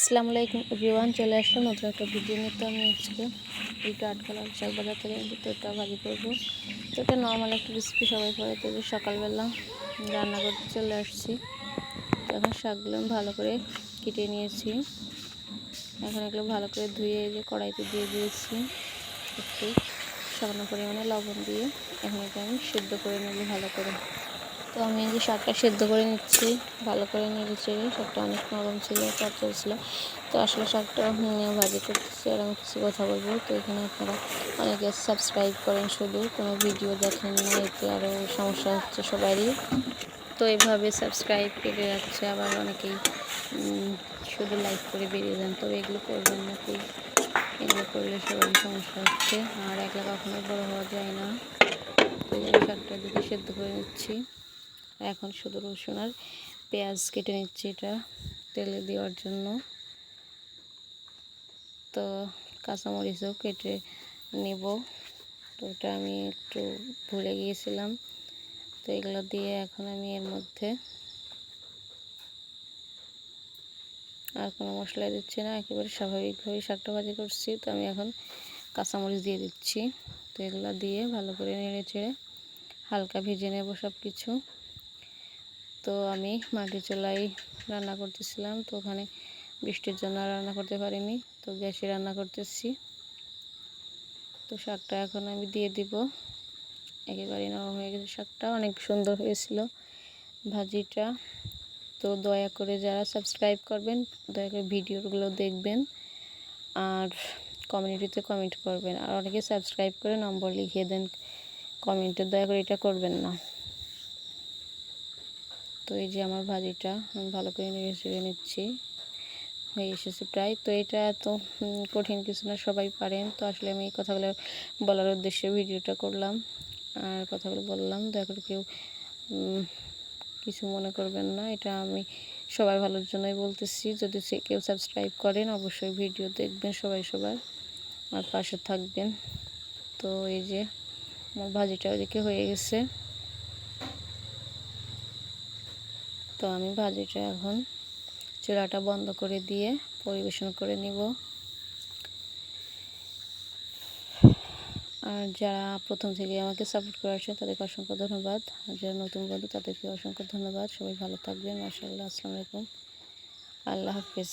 আসসালামু আলাইকুম এভরিওয়ান, চলে আসলাম নতুন একটা ভিডিও নিতে আমি আজকে উল্টো আটকালার শাক বাজার থেকে এনেছি তো এটা ভাজি করব। তো এটা নর্মাল একটা রেসিপি সবাই করে তো সকালবেলা রান্না করতে চলে আসছি। এখন শাকগুলো ভালো করে কেটে নিয়েছি। এখন এগুলো ভালো করে ধুয়ে যে কড়াইতে দিয়ে দিয়েছি একটু সামান্য পরিমাণে লবণ দিয়ে। এখন এটা আমি সেদ্ধ করে নেব ভালো করে। তো আমি যে শাকটা সেদ্ধ করে নিচ্ছি, ভালো করে চেড়ে, শাকটা অনেক নরম ছিল চচ্চল ছিল। তো আসলে শাকটা ভাজি করতেছি আর আমি কিছু কথা বলব। তো এখানে আপনারা অনেকে সাবস্ক্রাইব করেন শুধু, কোনো ভিডিও দেখেন না, এতে আরও সমস্যা হচ্ছে সবারই। তো এভাবে সাবস্ক্রাইব কেটে যাচ্ছে, আবার অনেকেই শুধু লাইক করে বেরিয়ে যান। তবে এগুলো করবেন না প্লিজ এগুলো করলে সবারই সমস্যা হচ্ছে। আর একলা কখনো বড় হওয়া যায় না। তো শাকটা দিকে সেদ্ধ করে নিচ্ছি। এখন শুধু রসুন আর পেঁয়াজ কেটে নিচ্ছি এটা তেলে দেওয়ার জন্য। তো কাঁচামরিচও কেটে নেব। তো ওটা আমি একটু ভুলে গিয়েছিলাম। তো এগুলো দিয়ে এখন আমি এর মধ্যে আর কোনো মশলা দিচ্ছি না। একেবারে স্বাভাবিকভাবেই শাকটা ভাজি করছি। তো আমি এখন কাঁচামরিচ দিয়ে দিচ্ছি। তো এগুলো দিয়ে ভালো করে নেড়ে চেড়ে হালকা ভেজে নেব সব কিছু তো আমি মাটির চুলাই রান্না করতেছিলাম, তো ওখানে বৃষ্টির জন্য রান্না করতে পারিনি, তো গ্যাসে রান্না করতেছি। তো শাকটা এখন আমি দিয়ে দিব। একেবারে নরম হয়ে গেছে শাকটা, অনেক সুন্দর হয়েছিল ভাজিটা। তো দয়া করে যারা সাবস্ক্রাইব করবেন, দয়া করে ভিডিওগুলো দেখবেন আর কমিউনিটিতে কমেন্ট করবেন। আর অনেকে সাবস্ক্রাইব করে নম্বর লিখিয়ে দেন, কমেন্টে দয়া করে এটা করবেন না। তো এই যে আমার ভাজিটা আমি ভালো করে নেড়ে চেড়ে নিচ্ছি। হয়ে এসেছে প্রায়। তো এটা এত কঠিন কিছু না, সবাই পারেন। তো আসলে আমি কথাগুলো বলার উদ্দেশ্যে ভিডিওটা করলাম। আর কথাগুলো বললাম করে কেউ কিছু মনে করবেন না। এটা আমি সবার ভালোর জন্যই বলতেছি। যদি সে কেউ সাবস্ক্রাইব করেন, অবশ্যই ভিডিও দেখবেন সবাই সবার। আর পাশে থাকবেন। তো এই যে, আমার ভাজিটা ওইদিকে হয়ে গেছে। তো আমি ভাজিটা এখন চুলাটা বন্ধ করে দিয়ে পরিবেশন করে নিব। আর যারা প্রথম থেকে আমাকে সাপোর্ট করে আসে তাদেরকে অসংখ্য ধন্যবাদ। আর যারা নতুন বন্ধু, তাদেরকে অসংখ্য ধন্যবাদ। সবাই ভালো থাকবেন। মাসাল্লাহ আসসালামু আলাইকুম। আল্লাহ হাফিজ।